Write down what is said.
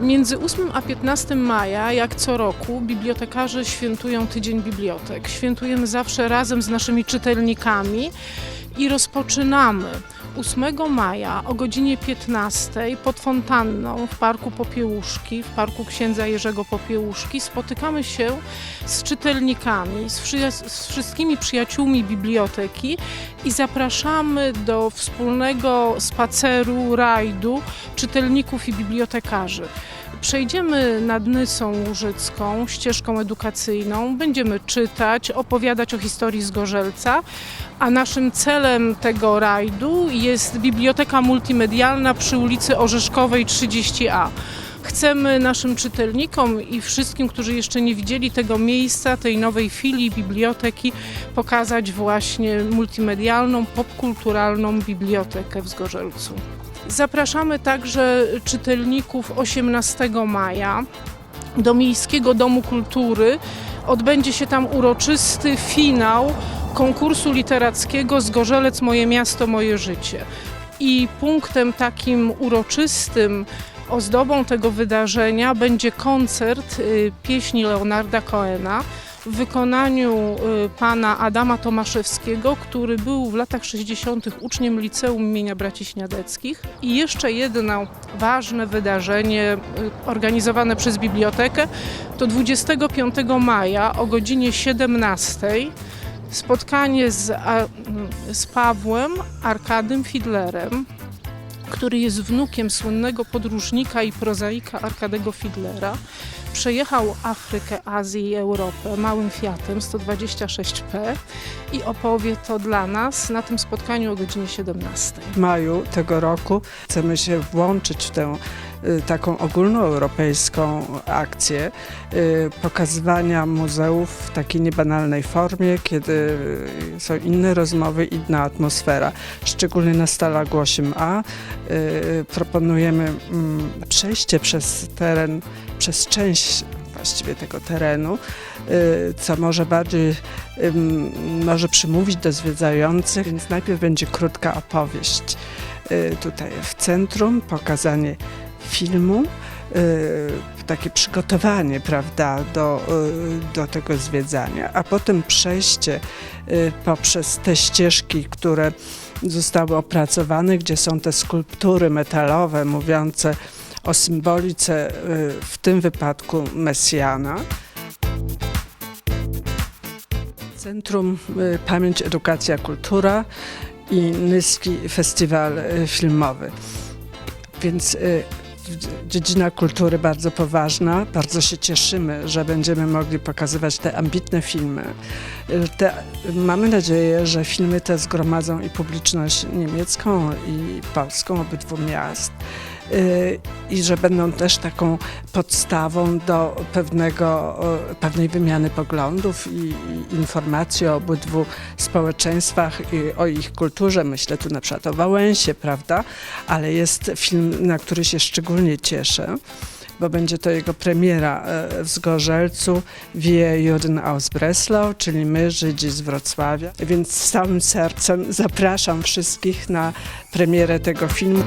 Między 8 a 15 maja, jak co roku, bibliotekarze świętują Tydzień Bibliotek. Świętujemy zawsze razem z naszymi czytelnikami i rozpoczynamy 8 maja o godzinie 15 pod fontanną w Parku Popiełuszki, w Parku Księdza Jerzego Popiełuszki. Spotykamy się z czytelnikami, z, z wszystkimi przyjaciółmi biblioteki i zapraszamy do wspólnego spaceru, rajdu czytelników i bibliotekarzy. Przejdziemy nad Nysą Łużycką, ścieżką edukacyjną, będziemy czytać, opowiadać o historii Zgorzelca, a naszym celem tego rajdu jest biblioteka multimedialna przy ulicy Orzeszkowej 30A. Chcemy naszym czytelnikom i wszystkim, którzy jeszcze nie widzieli tego miejsca, tej nowej filii biblioteki, pokazać właśnie multimedialną, popkulturalną bibliotekę w Zgorzelcu. Zapraszamy także czytelników 18 maja do Miejskiego Domu Kultury. Odbędzie się tam uroczysty finał konkursu literackiego Zgorzelec Moje Miasto, Moje Życie. I punktem takim uroczystym, ozdobą tego wydarzenia będzie koncert y, pieśni Leonarda Coena w wykonaniu y, pana Adama Tomaszewskiego, który był w latach 60. uczniem liceum imienia Braci Śniadeckich. I jeszcze jedno ważne wydarzenie y, organizowane przez bibliotekę to 25 maja o godzinie 17 spotkanie z, z Pawłem Arkadym Fidlerem, który jest wnukiem słynnego podróżnika i prozaika Arkadego Fidlera. Przejechał Afrykę, Azję i Europę małym Fiatem 126P i opowie to dla nas na tym spotkaniu o godzinie 17. W maju tego roku chcemy się włączyć w tę taką ogólnoeuropejską akcję y, pokazywania muzeów w takiej niebanalnej formie, kiedy y, są inne rozmowy, inna atmosfera. Szczególnie na Stalag 8A y, proponujemy mm, przejście przez teren, przez część właściwie tego terenu, y, co może bardziej może przymówić do zwiedzających, więc najpierw będzie krótka opowieść y, tutaj w centrum, pokazanie filmu, y, takie przygotowanie, prawda, do, y, do tego zwiedzania, a potem przejście y, poprzez te ścieżki, które zostały opracowane, gdzie są te skulptury metalowe mówiące o symbolice, w tym wypadku Mesjana. Centrum Pamięć, Edukacja, Kultura i Nyski Festiwal Filmowy. Więc dziedzina kultury bardzo poważna. Bardzo się cieszymy, że będziemy mogli pokazywać te ambitne filmy. Te, mamy nadzieję, że filmy te zgromadzą i publiczność niemiecką i polską obydwu miast. Y, I że będą też taką podstawą do pewnego, pewnej wymiany poglądów i, i informacji o obydwu społeczeństwach i o ich kulturze. Myślę tu na przykład o Wałęsie, prawda? Ale jest film, na który się szczególnie cieszę, bo będzie to jego premiera e, w Zgorzelcu Wir Juden aus Breslau, czyli my, Żydzi z Wrocławia. Więc z całym sercem zapraszam wszystkich na premierę tego filmu.